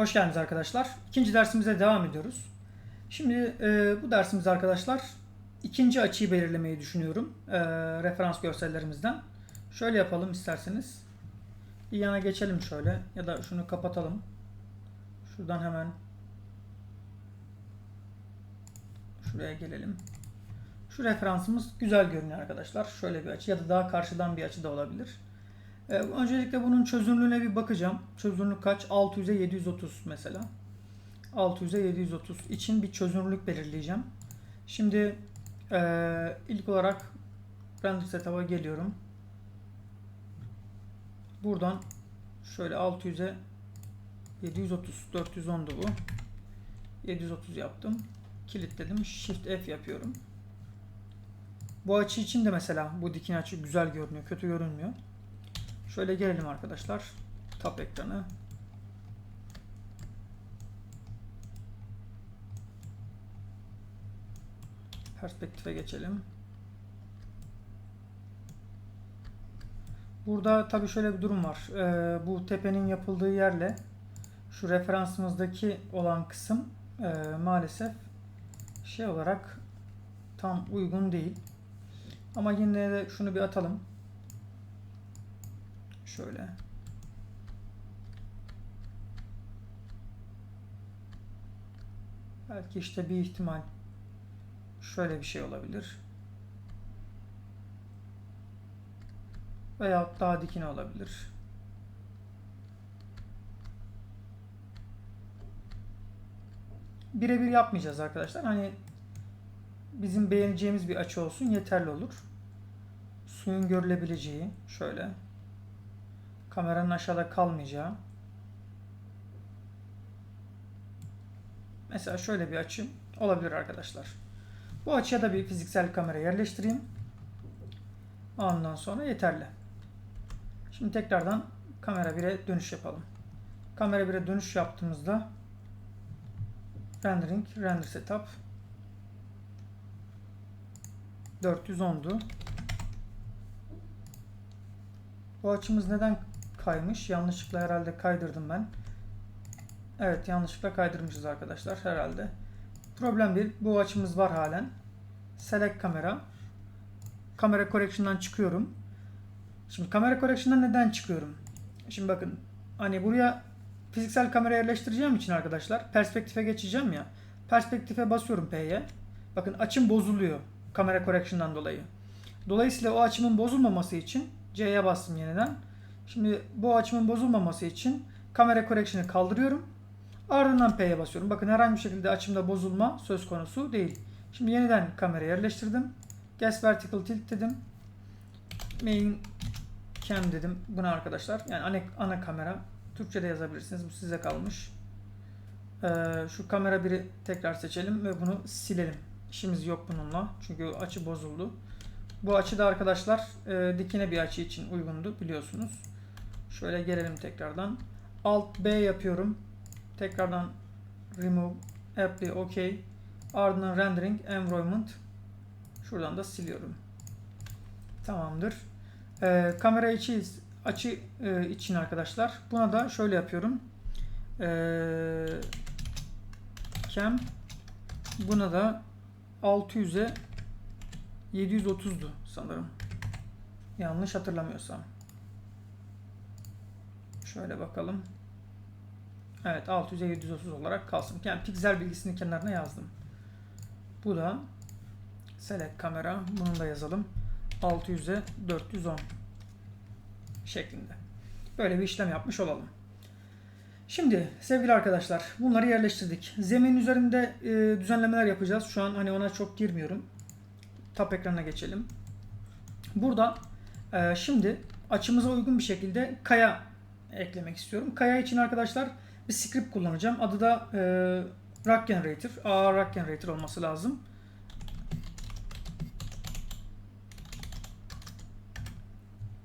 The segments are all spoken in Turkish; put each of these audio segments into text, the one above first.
Hoş geldiniz arkadaşlar. İkinci dersimize devam ediyoruz. Şimdi e, bu dersimiz arkadaşlar ikinci açıyı belirlemeyi düşünüyorum. E, referans görsellerimizden. Şöyle yapalım isterseniz. Bir yana geçelim şöyle ya da şunu kapatalım. Şuradan hemen şuraya gelelim. Şu referansımız güzel görünüyor arkadaşlar. Şöyle bir açı ya da daha karşıdan bir açı da olabilir. Ee, öncelikle bunun çözünürlüğüne bir bakacağım. Çözünürlük kaç? 600'e 730 mesela. 600'e 730 için bir çözünürlük belirleyeceğim. Şimdi ee, ilk olarak render setup'a geliyorum. Buradan şöyle 600'e 730 410'du bu. 730 yaptım. Kilitledim. Shift F yapıyorum. Bu açı için de mesela bu dikin açı güzel görünüyor. Kötü görünmüyor. Şöyle gelelim arkadaşlar. Tap ekranı. Perspektife geçelim. Burada tabi şöyle bir durum var. Ee, bu tepenin yapıldığı yerle şu referansımızdaki olan kısım e, maalesef şey olarak tam uygun değil. Ama yine de şunu bir atalım. Şöyle. Belki işte bir ihtimal şöyle bir şey olabilir. Veya daha dikine olabilir. Birebir yapmayacağız arkadaşlar. Hani bizim beğeneceğimiz bir açı olsun yeterli olur. Suyun görülebileceği şöyle kameranın aşağıda kalmayacağı mesela şöyle bir açı olabilir arkadaşlar. Bu açıya da bir fiziksel kamera yerleştireyim. Ondan sonra yeterli. Şimdi tekrardan kamera 1'e dönüş yapalım. Kamera 1'e dönüş yaptığımızda rendering, render setup 410'du. Bu açımız neden kaymış? Yanlışlıkla herhalde kaydırdım ben. Evet yanlışlıkla kaydırmışız arkadaşlar herhalde. Problem değil. Bu açımız var halen. Select kamera. Kamera correction'dan çıkıyorum. Şimdi kamera correction'dan neden çıkıyorum? Şimdi bakın hani buraya fiziksel kamera yerleştireceğim için arkadaşlar perspektife geçeceğim ya. Perspektife basıyorum P'ye. Bakın açım bozuluyor kamera correction'dan dolayı. Dolayısıyla o açımın bozulmaması için C'ye bastım yeniden. Şimdi bu açımın bozulmaması için kamera correction'ı kaldırıyorum. Ardından P'ye basıyorum. Bakın herhangi bir şekilde açımda bozulma söz konusu değil. Şimdi yeniden kamera yerleştirdim. Gas vertical tilt dedim. Main cam dedim buna arkadaşlar. Yani ana, ana kamera. Türkçe'de yazabilirsiniz. Bu size kalmış. Ee, şu kamera biri tekrar seçelim ve bunu silelim. İşimiz yok bununla. Çünkü açı bozuldu. Bu açı da arkadaşlar e, dikine bir açı için uygundu biliyorsunuz. Şöyle gelelim tekrardan. Alt B yapıyorum. Tekrardan remove, apply, OK. Ardından rendering, environment. Şuradan da siliyorum. Tamamdır. Ee, kamera içi açı e, için arkadaşlar. Buna da şöyle yapıyorum. Ee, cam buna da 600'e 730'du sanırım. Yanlış hatırlamıyorsam. Şöyle bakalım. Evet 600'e 730 olarak kalsın. Yani piksel bilgisini kenarına yazdım. Bu da select kamera. Bunu da yazalım. 600'e 410 şeklinde. Böyle bir işlem yapmış olalım. Şimdi sevgili arkadaşlar bunları yerleştirdik. Zemin üzerinde e, düzenlemeler yapacağız. Şu an hani ona çok girmiyorum. Tap ekranına geçelim. Burada e, şimdi açımıza uygun bir şekilde kaya eklemek istiyorum. Kaya için arkadaşlar bir script kullanacağım. Adı da e, Rock Generator. A Rock Generator olması lazım.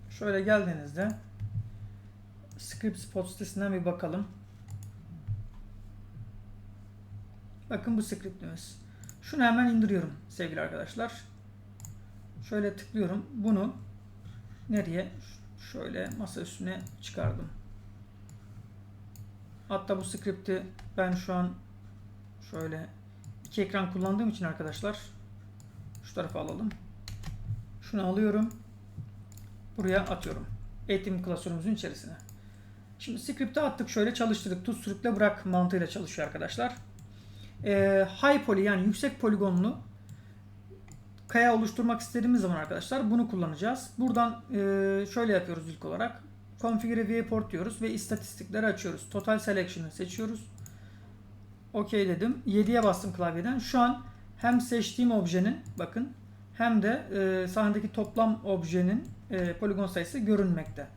Şöyle geldiğinizde script spot sitesinden bir bakalım. Bakın bu scriptimiz. Şunu hemen indiriyorum sevgili arkadaşlar. Şöyle tıklıyorum. Bunu nereye? Şöyle masa üstüne çıkardım. Hatta bu script'i ben şu an şöyle iki ekran kullandığım için arkadaşlar şu tarafa alalım. Şunu alıyorum. Buraya atıyorum. Eğitim klasörümüzün içerisine. Şimdi script'i attık şöyle çalıştırdık. Tut sürükle bırak mantığıyla çalışıyor arkadaşlar. Ee, high poly yani yüksek poligonlu kaya oluşturmak istediğimiz zaman arkadaşlar bunu kullanacağız. Buradan e, şöyle yapıyoruz ilk olarak. Configure viewport diyoruz ve istatistikleri açıyoruz. Total selection'ı seçiyoruz. OK dedim. 7'ye bastım klavyeden. Şu an hem seçtiğim objenin bakın hem de e, sahnedeki toplam objenin e, poligon sayısı görünmekte.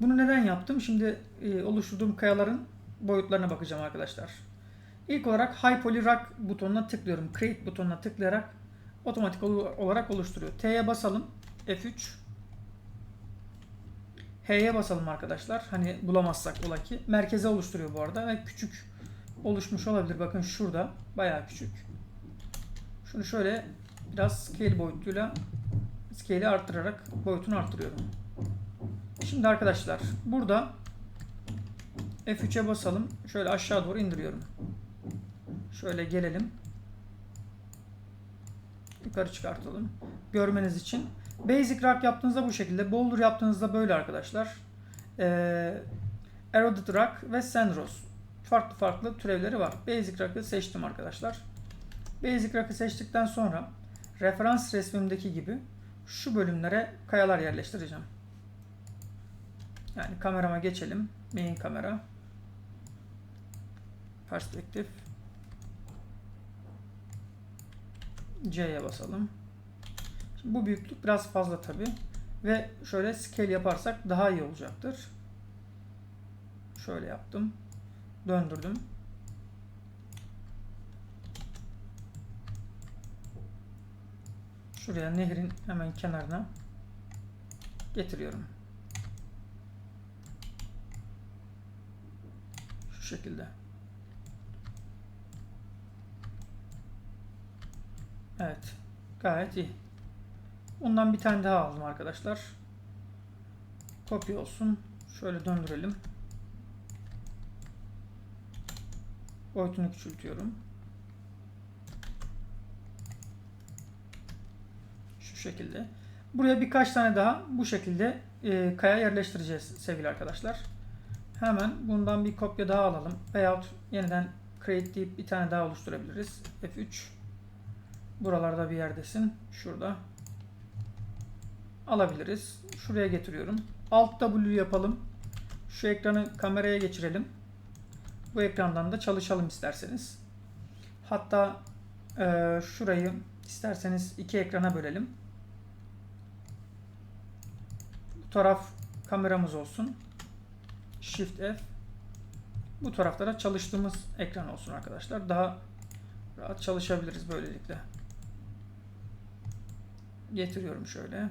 Bunu neden yaptım? Şimdi oluşturduğum kayaların boyutlarına bakacağım arkadaşlar. İlk olarak High Poly Rock butonuna tıklıyorum. Create butonuna tıklayarak otomatik olarak oluşturuyor. T'ye basalım. F3 H'ye basalım arkadaşlar. Hani bulamazsak ola ki. Merkeze oluşturuyor bu arada ve küçük oluşmuş olabilir. Bakın şurada. Bayağı küçük. Şunu şöyle biraz scale boyutuyla scale'i arttırarak boyutunu arttırıyorum. Şimdi arkadaşlar burada F3'e basalım. Şöyle aşağı doğru indiriyorum. Şöyle gelelim. Yukarı çıkartalım. Görmeniz için. Basic Rock yaptığınızda bu şekilde. Boulder yaptığınızda böyle arkadaşlar. Ee, Eroded Rock ve Sandros. Farklı farklı türevleri var. Basic Rock'ı seçtim arkadaşlar. Basic Rock'ı seçtikten sonra referans resmimdeki gibi şu bölümlere kayalar yerleştireceğim. Yani kamerama geçelim. Main kamera. Perspektif. C'ye basalım. Şimdi bu büyüklük biraz fazla tabi. Ve şöyle scale yaparsak daha iyi olacaktır. Şöyle yaptım. Döndürdüm. Şuraya nehrin hemen kenarına getiriyorum. Şu şekilde. Evet. Gayet iyi. Bundan bir tane daha aldım arkadaşlar. Kopya olsun. Şöyle döndürelim. Boyutunu küçültüyorum. Şu şekilde. Buraya birkaç tane daha bu şekilde e, kaya yerleştireceğiz sevgili arkadaşlar. Hemen bundan bir kopya daha alalım. Veyahut yeniden create deyip bir tane daha oluşturabiliriz. F3 Buralarda bir yerdesin. Şurada. Alabiliriz. Şuraya getiriyorum. Alt W yapalım. Şu ekranı kameraya geçirelim. Bu ekrandan da çalışalım isterseniz. Hatta e, şurayı isterseniz iki ekrana bölelim. Bu taraf kameramız olsun. Shift F. Bu taraflara çalıştığımız ekran olsun arkadaşlar. Daha rahat çalışabiliriz böylelikle getiriyorum şöyle.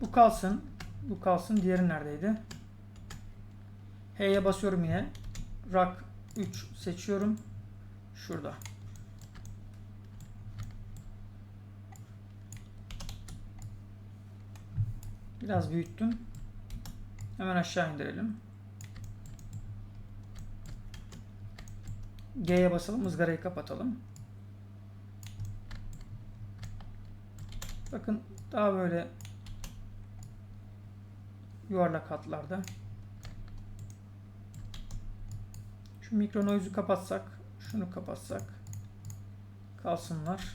Bu kalsın. Bu kalsın. Diğeri neredeydi? H'ye basıyorum yine. Rak 3 seçiyorum. Şurada. Biraz büyüttüm. Hemen aşağı indirelim. G'ye basalım. ızgarayı kapatalım. Bakın daha böyle yuvarlak hatlarda. Şu mikro noise'u kapatsak, şunu kapatsak kalsınlar.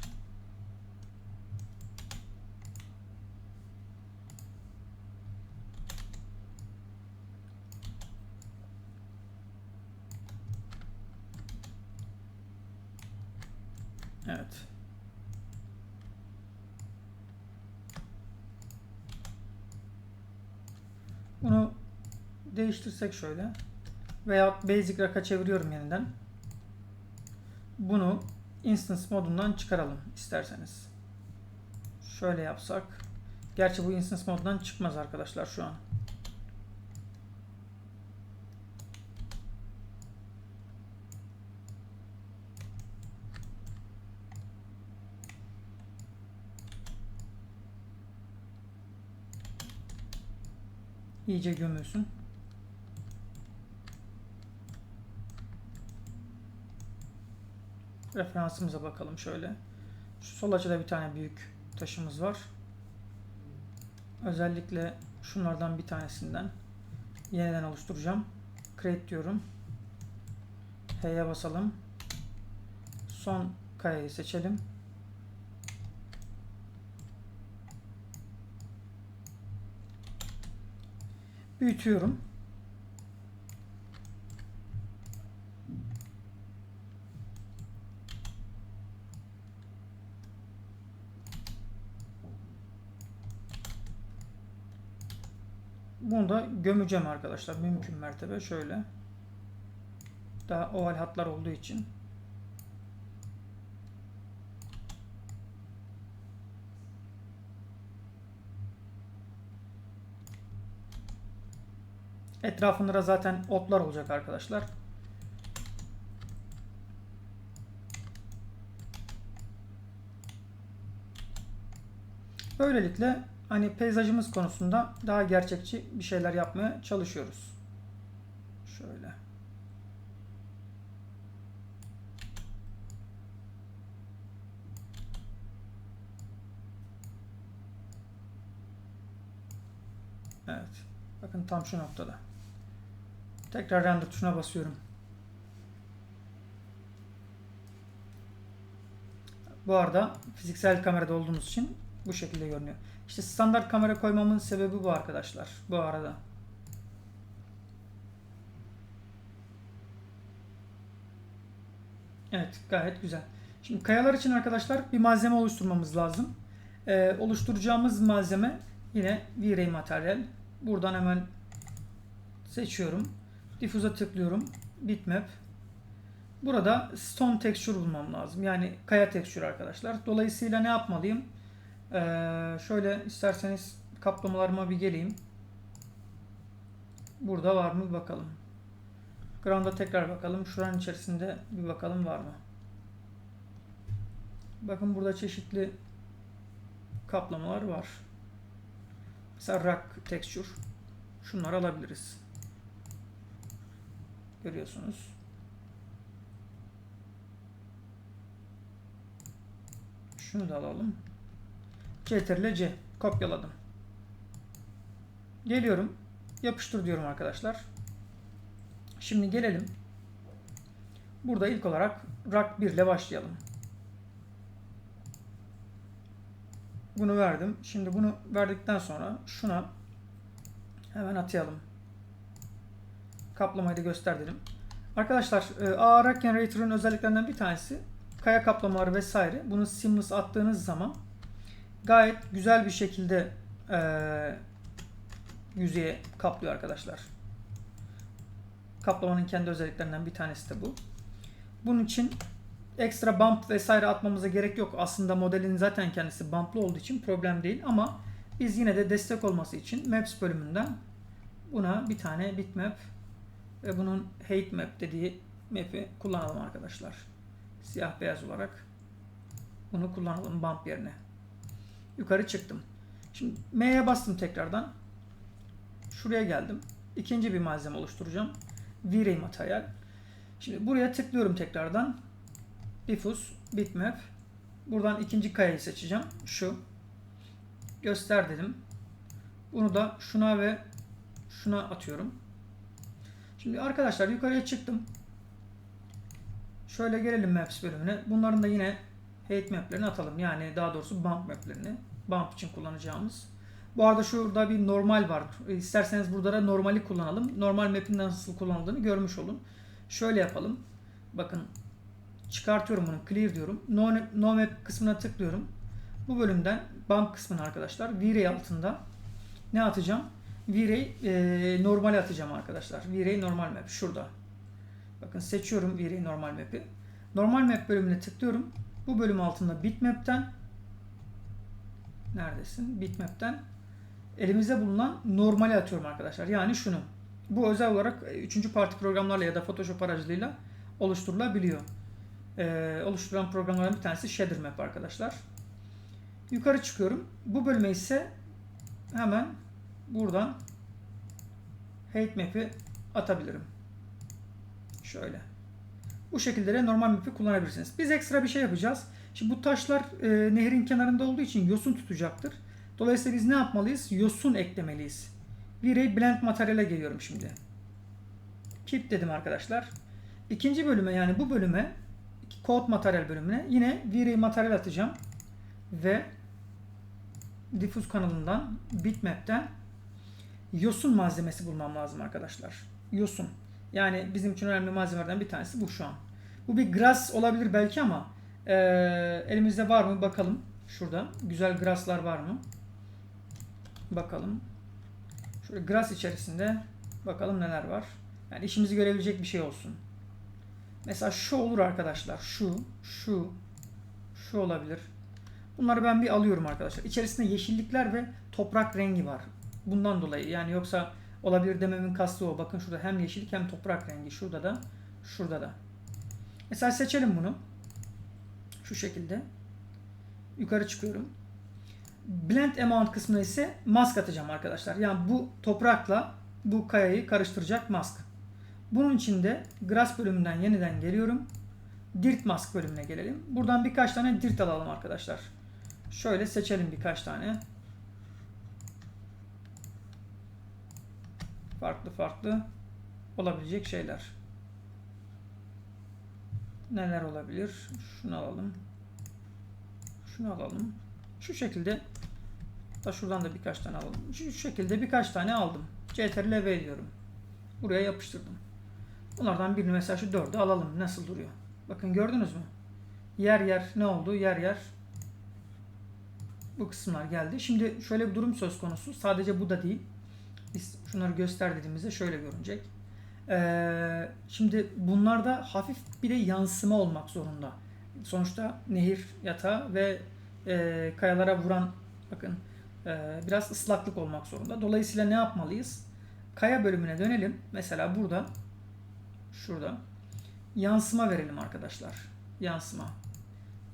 Evet. Bunu değiştirsek şöyle. Veya Basic Rack'a çeviriyorum yeniden. Bunu Instance modundan çıkaralım isterseniz. Şöyle yapsak. Gerçi bu Instance modundan çıkmaz arkadaşlar şu an. iyice gömülsün. Referansımıza bakalım şöyle. Şu sol açıda bir tane büyük taşımız var. Özellikle şunlardan bir tanesinden yeniden oluşturacağım. Create diyorum. H'ye basalım. Son kayayı seçelim. Büyütüyorum. Bunu da gömeceğim arkadaşlar. Mümkün mertebe şöyle. Daha oval hatlar olduğu için. Etrafında da zaten otlar olacak arkadaşlar. Böylelikle hani peyzajımız konusunda daha gerçekçi bir şeyler yapmaya çalışıyoruz. Şöyle. Evet. Bakın tam şu noktada. Tekrar render tuşuna basıyorum. Bu arada fiziksel kamerada olduğumuz için bu şekilde görünüyor. İşte standart kamera koymamın sebebi bu arkadaşlar. Bu arada. Evet gayet güzel. Şimdi kayalar için arkadaşlar bir malzeme oluşturmamız lazım. Ee, oluşturacağımız malzeme yine V-Ray materyal. Buradan hemen seçiyorum. Diffuse'a tıklıyorum. Bitmap. Burada stone texture bulmam lazım. Yani kaya texture arkadaşlar. Dolayısıyla ne yapmalıyım? Ee, şöyle isterseniz kaplamalarıma bir geleyim. Burada var mı bakalım. Ground'a tekrar bakalım. Şuranın içerisinde bir bakalım var mı? Bakın burada çeşitli kaplamalar var. Mesela rock texture. Şunları alabiliriz. Görüyorsunuz. Şunu da alalım. Ctrl C kopyaladım. Geliyorum. Yapıştır diyorum arkadaşlar. Şimdi gelelim. Burada ilk olarak rak 1 ile başlayalım. Bunu verdim. Şimdi bunu verdikten sonra şuna hemen atayalım. Kaplamayı da göster dedim. Arkadaşlar AR Generator'ın özelliklerinden bir tanesi kaya kaplamaları vesaire. Bunu seamless attığınız zaman gayet güzel bir şekilde e, yüzeye kaplıyor arkadaşlar. Kaplamanın kendi özelliklerinden bir tanesi de bu. Bunun için ekstra bump vesaire atmamıza gerek yok. Aslında modelin zaten kendisi bumplı olduğu için problem değil ama biz yine de destek olması için Maps bölümünden buna bir tane bitmap ve bunun hate map dediği map'i kullanalım arkadaşlar. Siyah beyaz olarak bunu kullanalım bump yerine. Yukarı çıktım. Şimdi M'ye bastım tekrardan. Şuraya geldim. İkinci bir malzeme oluşturacağım. V-Ray materyal. Şimdi buraya tıklıyorum tekrardan. Diffuse, bitmap. Buradan ikinci kayayı seçeceğim. Şu. Göster dedim. Bunu da şuna ve şuna atıyorum. Şimdi arkadaşlar yukarıya çıktım. Şöyle gelelim Maps bölümüne. Bunların da yine hate maplerini atalım. Yani daha doğrusu bump maplerini. Bump için kullanacağımız. Bu arada şurada bir normal var. İsterseniz burada da normali kullanalım. Normal map'in nasıl kullanıldığını görmüş olun. Şöyle yapalım. Bakın çıkartıyorum bunu. Clear diyorum. No, no map kısmına tıklıyorum. Bu bölümden bump kısmına arkadaşlar V-Ray altında ne atacağım? V-Ray e, normal atacağım arkadaşlar. V-Ray normal map şurada. Bakın seçiyorum V-Ray normal map'i. Normal map bölümüne tıklıyorum. Bu bölüm altında bitmap'ten neredesin? Bitmap'ten elimizde bulunan normali atıyorum arkadaşlar. Yani şunu. Bu özel olarak 3. parti programlarla ya da Photoshop aracılığıyla oluşturulabiliyor. Ee, oluşturulan programlardan bir tanesi Shader Map arkadaşlar. Yukarı çıkıyorum. Bu bölüme ise hemen buradan Hate Map'i atabilirim. Şöyle. Bu şekilde de normal map'i kullanabilirsiniz. Biz ekstra bir şey yapacağız. Şimdi bu taşlar e, nehrin kenarında olduğu için yosun tutacaktır. Dolayısıyla biz ne yapmalıyız? Yosun eklemeliyiz. V-Ray Blend materyale geliyorum şimdi. Keep dedim arkadaşlar. İkinci bölüme yani bu bölüme Code materyal bölümüne yine V-Ray materyal atacağım. Ve Diffuse kanalından bitmap'ten yosun malzemesi bulmam lazım arkadaşlar. Yosun. Yani bizim için önemli malzemelerden bir tanesi bu şu an. Bu bir grass olabilir belki ama e, elimizde var mı bakalım. Şurada güzel grasslar var mı? Bakalım. Şöyle grass içerisinde bakalım neler var. Yani işimizi görebilecek bir şey olsun. Mesela şu olur arkadaşlar. Şu, şu, şu olabilir. Bunları ben bir alıyorum arkadaşlar. İçerisinde yeşillikler ve toprak rengi var. Bundan dolayı yani yoksa olabilir dememin kastı o. Bakın şurada hem yeşillik hem toprak rengi. Şurada da, şurada da. Mesela seçelim bunu. Şu şekilde. Yukarı çıkıyorum. Blend amount kısmına ise mask atacağım arkadaşlar. Yani bu toprakla bu kayayı karıştıracak mask. Bunun için de grass bölümünden yeniden geliyorum. Dirt mask bölümüne gelelim. Buradan birkaç tane dirt alalım arkadaşlar. Şöyle seçelim birkaç tane. Farklı farklı olabilecek şeyler. Neler olabilir? Şunu alalım. Şunu alalım. Şu şekilde da şuradan da birkaç tane alalım. Şu şekilde birkaç tane aldım. CTRL V diyorum. Buraya yapıştırdım. Bunlardan birini mesela şu dördü alalım. Nasıl duruyor? Bakın gördünüz mü? Yer yer ne oldu? Yer yer bu kısımlar geldi. Şimdi şöyle bir durum söz konusu. Sadece bu da değil. Biz şunları göster dediğimizde şöyle görünecek. Ee, şimdi bunlarda hafif bir de yansıma olmak zorunda. Sonuçta nehir yatağı ve e, kayalara vuran bakın e, biraz ıslaklık olmak zorunda. Dolayısıyla ne yapmalıyız? Kaya bölümüne dönelim. Mesela burada şurada yansıma verelim arkadaşlar. Yansıma.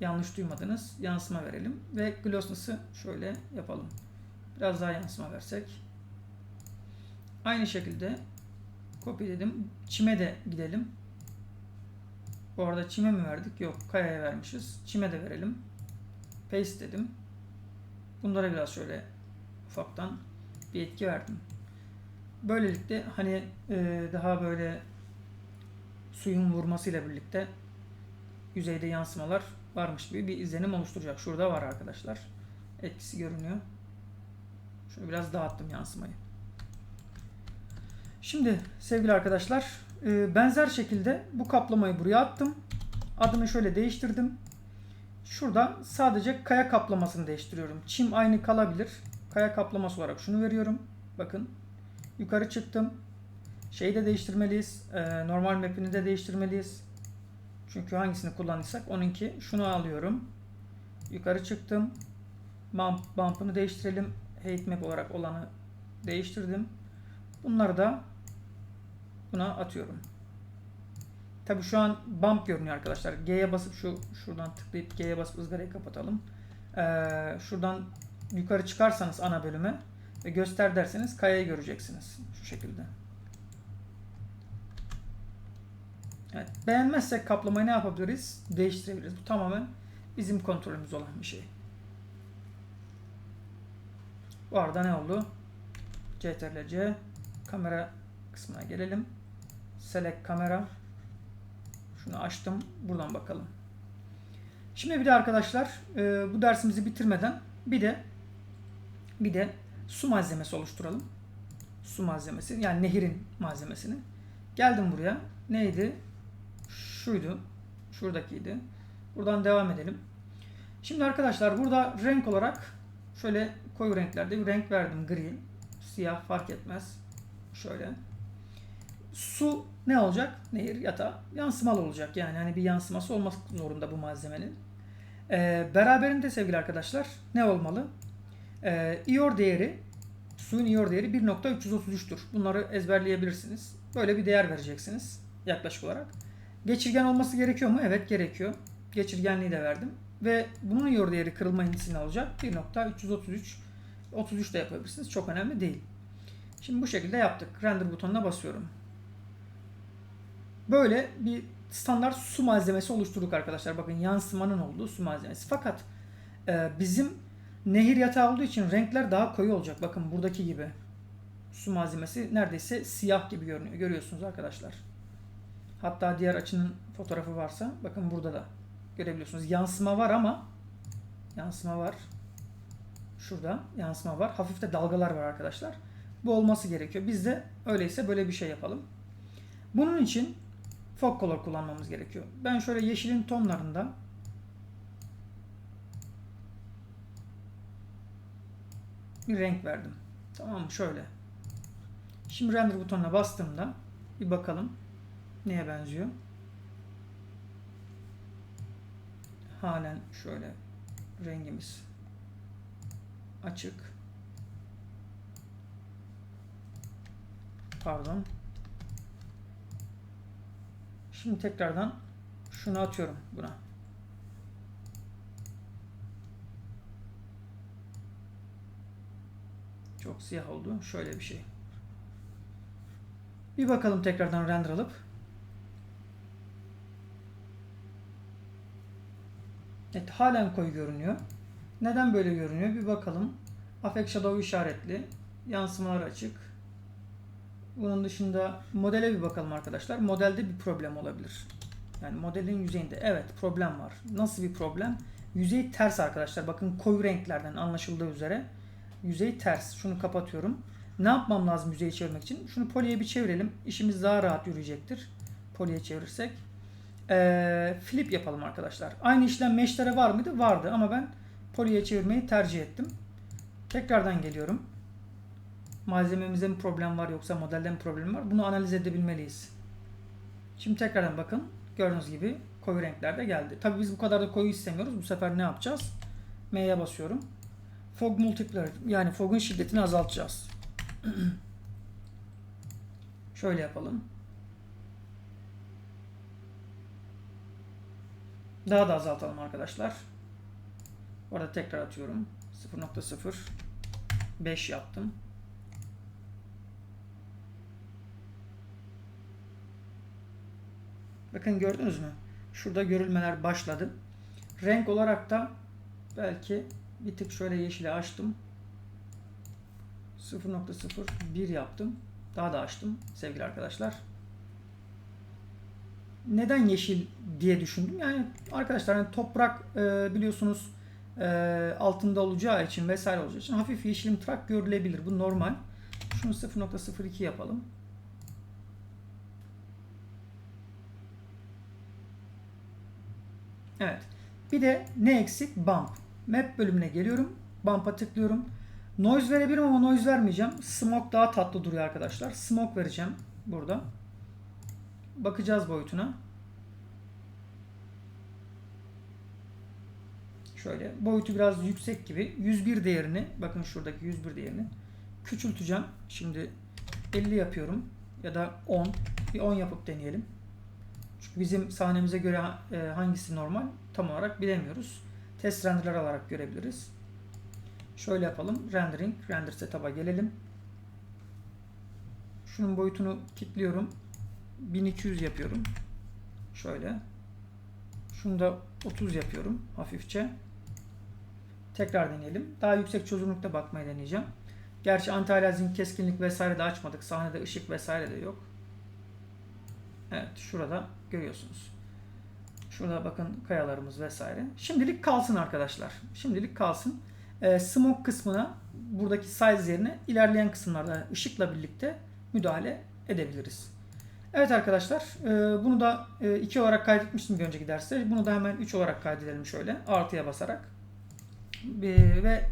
Yanlış duymadınız. Yansıma verelim ve glossness'ı şöyle yapalım. Biraz daha yansıma versek. Aynı şekilde kopyaladım. Çime de gidelim. Bu arada çime mi verdik? Yok. Kayaya vermişiz. Çime de verelim. Paste dedim. Bunlara biraz şöyle ufaktan bir etki verdim. Böylelikle hani e, daha böyle suyun vurmasıyla birlikte yüzeyde yansımalar varmış gibi bir izlenim oluşturacak. Şurada var arkadaşlar. Etkisi görünüyor. Şöyle biraz dağıttım yansımayı. Şimdi sevgili arkadaşlar e, benzer şekilde bu kaplamayı buraya attım. Adını şöyle değiştirdim. Şurada sadece kaya kaplamasını değiştiriyorum. Çim aynı kalabilir. Kaya kaplaması olarak şunu veriyorum. Bakın. Yukarı çıktım. Şeyi de değiştirmeliyiz. E, normal map'ini de değiştirmeliyiz. Çünkü hangisini kullandıysak onunki. Şunu alıyorum. Yukarı çıktım. Bump, bump'ını değiştirelim. Height map olarak olanı değiştirdim. Bunları da buna atıyorum. Tabi şu an bump görünüyor arkadaşlar. G'ye basıp şu şuradan tıklayıp G'ye basıp ızgarayı kapatalım. Ee, şuradan yukarı çıkarsanız ana bölüme ve göster derseniz kayayı göreceksiniz. Şu şekilde. Evet. Beğenmezsek kaplamayı ne yapabiliriz? Değiştirebiliriz. Bu tamamen bizim kontrolümüz olan bir şey. Bu arada ne oldu? CTRL C kamera kısmına gelelim. Select kamera. Şunu açtım. Buradan bakalım. Şimdi bir de arkadaşlar e, bu dersimizi bitirmeden bir de bir de su malzemesi oluşturalım. Su malzemesi yani nehirin malzemesini. Geldim buraya. Neydi? Şuydu. Şuradakiydi. Buradan devam edelim. Şimdi arkadaşlar burada renk olarak şöyle koyu renklerde bir renk verdim. Gri, siyah fark etmez. Şöyle. Su ne olacak? Nehir yatağı yansımalı olacak. Yani hani bir yansıması olmak zorunda bu malzemenin. Ee, beraberinde sevgili arkadaşlar ne olmalı? Ee, iyor değeri suyun iyor değeri 1.333'tür. Bunları ezberleyebilirsiniz. Böyle bir değer vereceksiniz yaklaşık olarak. Geçirgen olması gerekiyor mu? Evet gerekiyor. Geçirgenliği de verdim. Ve bunun iyor değeri kırılma indisi ne olacak? 1.333 33 de yapabilirsiniz. Çok önemli değil. Şimdi bu şekilde yaptık. Render butonuna basıyorum. Böyle bir standart su malzemesi oluşturduk arkadaşlar. Bakın yansımanın olduğu su malzemesi. Fakat e, bizim nehir yatağı olduğu için renkler daha koyu olacak. Bakın buradaki gibi. Su malzemesi neredeyse siyah gibi görünüyor. Görüyorsunuz arkadaşlar. Hatta diğer açının fotoğrafı varsa bakın burada da görebiliyorsunuz. Yansıma var ama yansıma var. Şurada yansıma var. Hafif de dalgalar var arkadaşlar. Bu olması gerekiyor. Biz de öyleyse böyle bir şey yapalım. Bunun için fog color kullanmamız gerekiyor. Ben şöyle yeşilin tonlarında bir renk verdim. Tamam mı? Şöyle. Şimdi render butonuna bastığımda bir bakalım neye benziyor. Halen şöyle rengimiz açık. Pardon. Şimdi tekrardan şunu atıyorum buna. Çok siyah oldu. Şöyle bir şey. Bir bakalım tekrardan render alıp. Evet halen koyu görünüyor. Neden böyle görünüyor? Bir bakalım. Affect Shadow işaretli. Yansımalar açık. Bunun dışında modele bir bakalım arkadaşlar. Modelde bir problem olabilir. Yani modelin yüzeyinde evet problem var. Nasıl bir problem? Yüzey ters arkadaşlar. Bakın koyu renklerden anlaşıldığı üzere. Yüzey ters. Şunu kapatıyorum. Ne yapmam lazım yüzeyi çevirmek için? Şunu poliye bir çevirelim. İşimiz daha rahat yürüyecektir. Poliye çevirirsek. Ee, flip yapalım arkadaşlar. Aynı işlem meşlere var mıydı? Vardı ama ben poliye çevirmeyi tercih ettim. Tekrardan geliyorum. Malzememizde mi problem var yoksa modelde mi problem var? Bunu analiz edebilmeliyiz. Şimdi tekrardan bakın. Gördüğünüz gibi koyu renklerde geldi. Tabi biz bu kadar da koyu istemiyoruz. Bu sefer ne yapacağız? M'ye basıyorum. Fog multiplier yani fog'un şiddetini azaltacağız. Şöyle yapalım. Daha da azaltalım arkadaşlar. Orada tekrar atıyorum. 0.0 5 yaptım. Bakın gördünüz mü? Şurada görülmeler başladı. Renk olarak da belki bir tık şöyle yeşile açtım. 0.01 yaptım. Daha da açtım sevgili arkadaşlar. Neden yeşil diye düşündüm. Yani arkadaşlar hani toprak e, biliyorsunuz e, altında olacağı için vesaire olacağı için hafif yeşilimtırak görülebilir. Bu normal. Şunu 0.02 yapalım. Evet. Bir de ne eksik? Bump. Map bölümüne geliyorum. Bump'a tıklıyorum. Noise verebilirim ama noise vermeyeceğim. Smoke daha tatlı duruyor arkadaşlar. Smoke vereceğim burada. Bakacağız boyutuna. Şöyle boyutu biraz yüksek gibi. 101 değerini bakın şuradaki 101 değerini küçülteceğim. Şimdi 50 yapıyorum ya da 10. Bir 10 yapıp deneyelim. Çünkü bizim sahnemize göre e, hangisi normal tam olarak bilemiyoruz. Test renderler alarak görebiliriz. Şöyle yapalım. Rendering, render setup'a gelelim. Şunun boyutunu kilitliyorum. 1200 yapıyorum. Şöyle. Şunu da 30 yapıyorum hafifçe. Tekrar deneyelim. Daha yüksek çözünürlükte bakmayı deneyeceğim. Gerçi anti-aliasing, keskinlik vesaire de açmadık. Sahnede ışık vesaire de yok. Evet şurada görüyorsunuz. Şurada bakın kayalarımız vesaire. Şimdilik kalsın arkadaşlar. Şimdilik kalsın. E, smoke kısmına buradaki size yerine ilerleyen kısımlarda ışıkla birlikte müdahale edebiliriz. Evet arkadaşlar e, bunu da 2 e, olarak kaydetmiştim bir önceki derste. Bunu da hemen 3 olarak kaydedelim şöyle artıya basarak. E, ve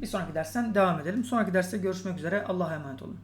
bir sonraki dersten devam edelim. Sonraki derste görüşmek üzere. Allah'a emanet olun.